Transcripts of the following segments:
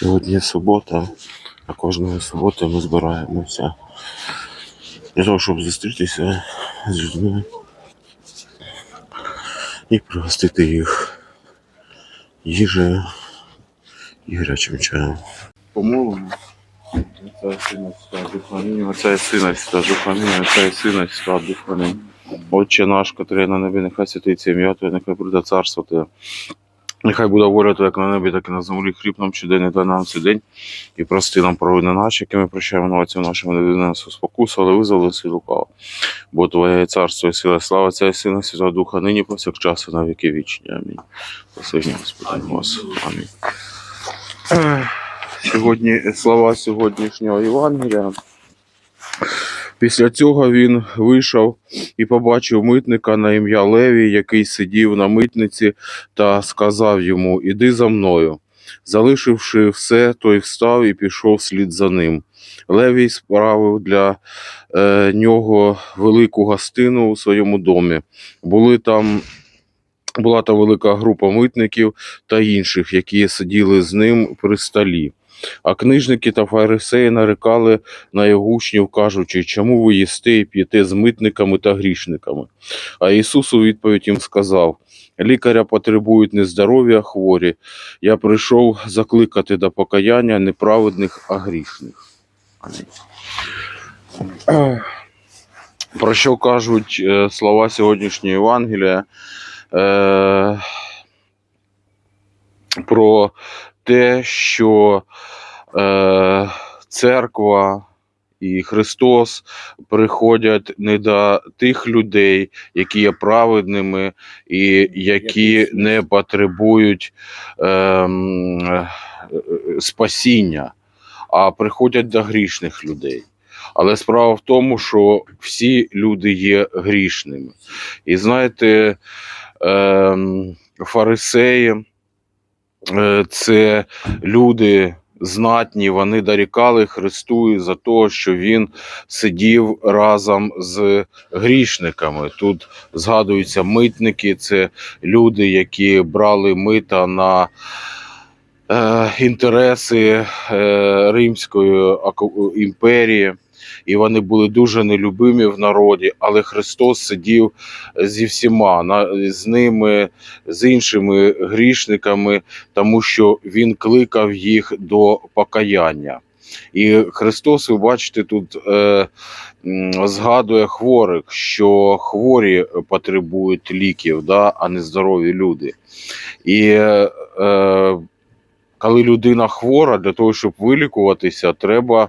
Сьогодні субота, а кожної суботи ми збираємося для того, щоб зустрітися з людьми і пригостити їх їжею і гарячим чаєм. І Сина і Святого Духа Отця і Сина і Святого Духа Амінь. Отця і Сина і Святого Духа Отче наш, котрий на небі, нехай святиться ім'я Твоє, нехай прийде царство Твоє. Нехай буде воля Твоя, як на небі, так і на землі. Хліб нам щоденний дай нам цей день. І прости нам провини наші, які ми прощаємо новацям нашим, не веди нас у спокусу, але визволи нас від лукавого. Бо Твоє царство і сила, слава Отця і Сина, Святого Духа, нині повсякчас і на віки вічні. Амінь. Послухай, Господи, вас. Амінь. Сьогодні слова сьогоднішнього Євангелія. Після цього він вийшов і побачив митника на ім'я Левій, який сидів на митниці, та сказав йому: Іди за мною. Залишивши все, той встав і пішов слід за ним. Левій справив для е, нього велику гостину у своєму домі. Були там, була там велика група митників та інших, які сиділи з ним при столі. А книжники та фарисеї нарекали на його учнів, кажучи, чому ви їсте і п'єте з митниками та грішниками? А Ісус у відповідь їм сказав: Лікаря потребують не здорові, а хворі. Я прийшов закликати до покаяння не праведних, а грішних. Про що кажуть е, слова сьогоднішнього Євангелія? Е, Про те, що е, церква і Христос приходять не до тих людей, які є праведними і які не потребують е, спасіння, а приходять до грішних людей. Але справа в тому, що всі люди є грішними. І знаєте, ем, фарисеї е, це люди знатні, вони дорікали Христу за те, що він сидів разом з грішниками. Тут згадуються митники, це люди, які брали мита на е, інтереси е, Римської оку- імперії. І вони були дуже нелюбимі в народі, але Христос сидів зі всіма, з ними, з іншими грішниками, тому що Він кликав їх до покаяння. І Христос, ви бачите, тут е, згадує хворих, що хворі потребують ліків, да, а не здорові люди. І е, е, коли людина хвора, для того, щоб вилікуватися, треба,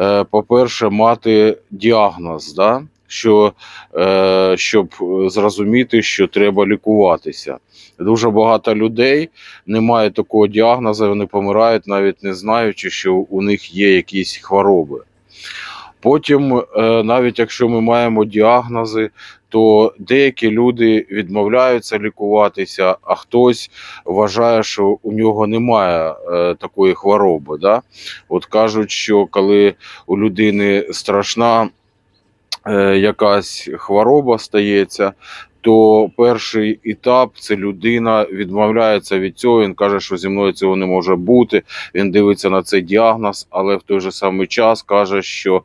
е, по-перше, мати діагноз, да? що, е, щоб зрозуміти, що треба лікуватися. Дуже багато людей не мають такого діагнозу, вони помирають, навіть не знаючи, що у них є якісь хвороби. Потім, е, навіть якщо ми маємо діагнози, то деякі люди відмовляються лікуватися, а хтось вважає, що у нього немає е, такої хвороби. Да? От кажуть, що коли у людини страшна е, якась хвороба стається, то перший етап це людина відмовляється від цього. Він каже, що зі мною цього не може бути. Він дивиться на цей діагноз, але в той же самий час каже, що,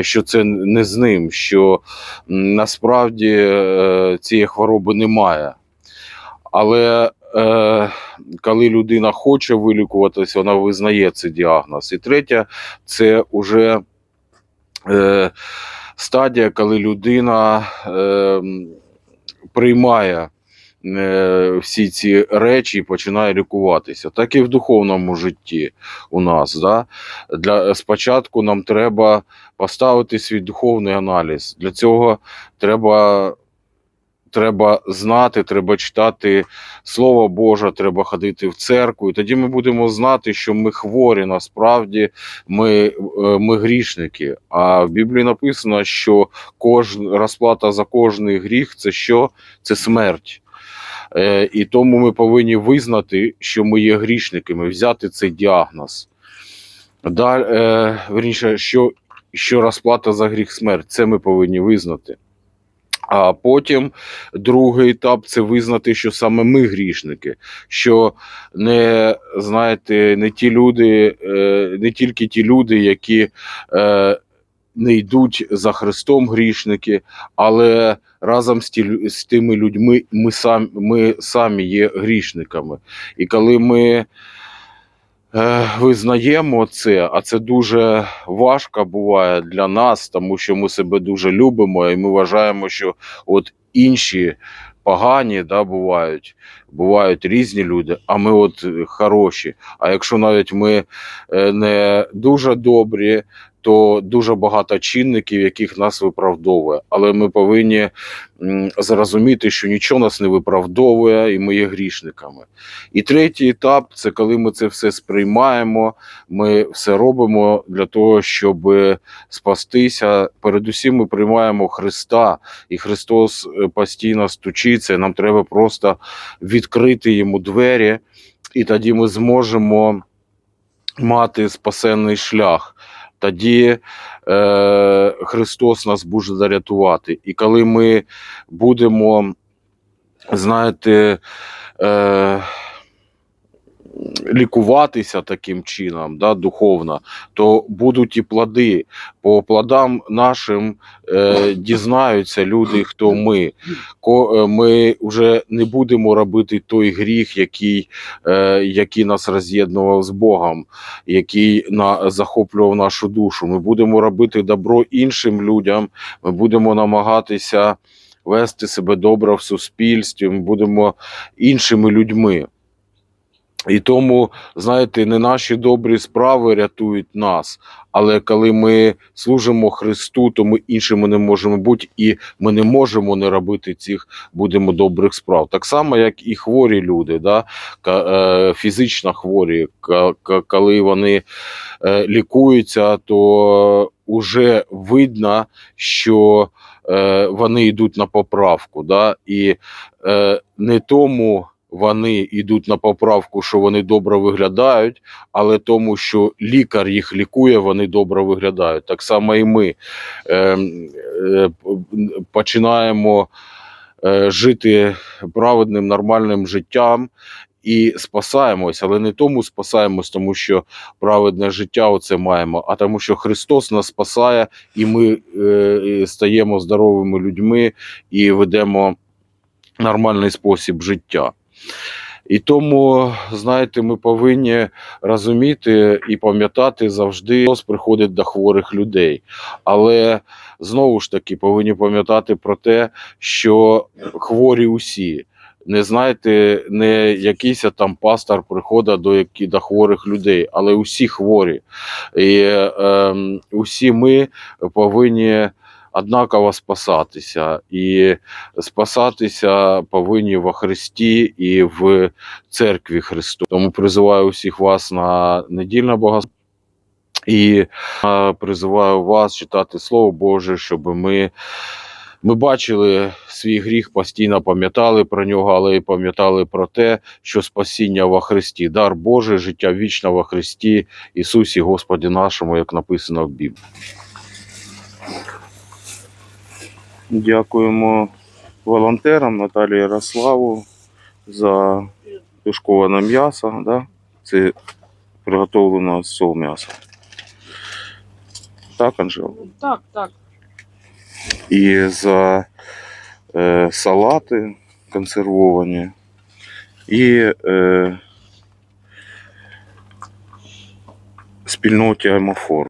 що це не з ним, що насправді е, цієї хвороби немає. Але е, коли людина хоче вилікуватися, вона визнає цей діагноз. І третє, це вже е, стадія, коли людина е, приймає е, всі ці речі і починає лікуватися. Так і в духовному житті у нас. Да? Для, спочатку нам треба поставити свій духовний аналіз. Для цього треба. Треба знати, треба читати Слово Боже, треба ходити в церкву. І тоді ми будемо знати, що ми хворі, насправді ми, е, ми грішники. А в Біблії написано, що кожн, розплата за кожний гріх це що? Це смерть. Е, і тому ми повинні визнати, що ми є грішниками, взяти цей діагноз. Далі, е, верніше, що, що розплата за гріх смерть, це ми повинні визнати. А потім другий етап це визнати, що саме ми грішники, що не знаєте, не ті люди, е, не тільки ті люди, які е, не йдуть за Христом грішники, але разом з, ті, з тими людьми ми, сам, ми самі є грішниками. І коли ми визнаємо це, а це дуже важко буває для нас, тому що ми себе дуже любимо, і ми вважаємо, що от інші погані да, бувають, бувають різні люди, а ми от е, хороші. А якщо навіть ми е, не дуже добрі, то дуже багато чинників, яких нас виправдовує. Але ми повинні зрозуміти, що нічого нас не виправдовує, і ми є грішниками. І третій етап це коли ми це все сприймаємо, ми все робимо для того, щоб спастися. Передусім, ми приймаємо Христа, і Христос е, постійно стучиться. Нам треба просто відкрити йому двері, і тоді ми зможемо мати спасенний шлях. Тоді е, Христос нас буде зарятувати. І коли ми будемо, знаєте, е, лікуватися таким чином, да, духовно, то будуть і плоди. По плодам нашим е, дізнаються люди, хто ми. Ко, е, ми вже не будемо робити той гріх, який, е, який нас роз'єднував з Богом, який на, захоплював нашу душу. Ми будемо робити добро іншим людям, ми будемо намагатися вести себе добре в суспільстві, ми будемо іншими людьми. І тому, знаєте, не наші добрі справи рятують нас, але коли ми служимо Христу, то ми іншими не можемо бути, і ми не можемо не робити цих будемо добрих справ. Так само, як і хворі люди, да? е, фізично хворі, коли вони е, лікуються, то вже видно, що е, вони йдуть на поправку. Да? І не тому вони йдуть на поправку, що вони добре виглядають, але тому, що лікар їх лікує, вони добре виглядають. Так само і ми е, е, починаємо е, жити праведним, нормальним життям. І спасаємось, але не тому спасаємось, тому що праведне життя оце маємо, а тому, що Христос нас спасає, і ми е, стаємо здоровими людьми і ведемо нормальний спосіб життя. І тому, знаєте, ми повинні розуміти і пам'ятати завжди, Христос приходить до хворих людей. Але знову ж таки повинні пам'ятати про те, що хворі усі. Не знаєте, не якийсь там пастор приходить до, які, до хворих людей, але усі хворі. І е, усі ми повинні однаково спасатися. І спасатися повинні во Христі і в церкві Христу. Тому призиваю усіх вас на недільне богослужіння. І призиваю вас читати Слово Боже, щоб ми, ми бачили свій гріх, постійно пам'ятали про нього, але й пам'ятали про те, що спасіння во Христі, дар Божий, життя вічне во Христі, Ісусі Господі нашому, як написано в Біблії. Дякуємо волонтерам Наталії Ярославу за тушковане м'ясо. Да? Це приготовлено з сол м'яса. Так, Анжела? Так, так. І за е, салати консервовані. І е, спільноті Амофор.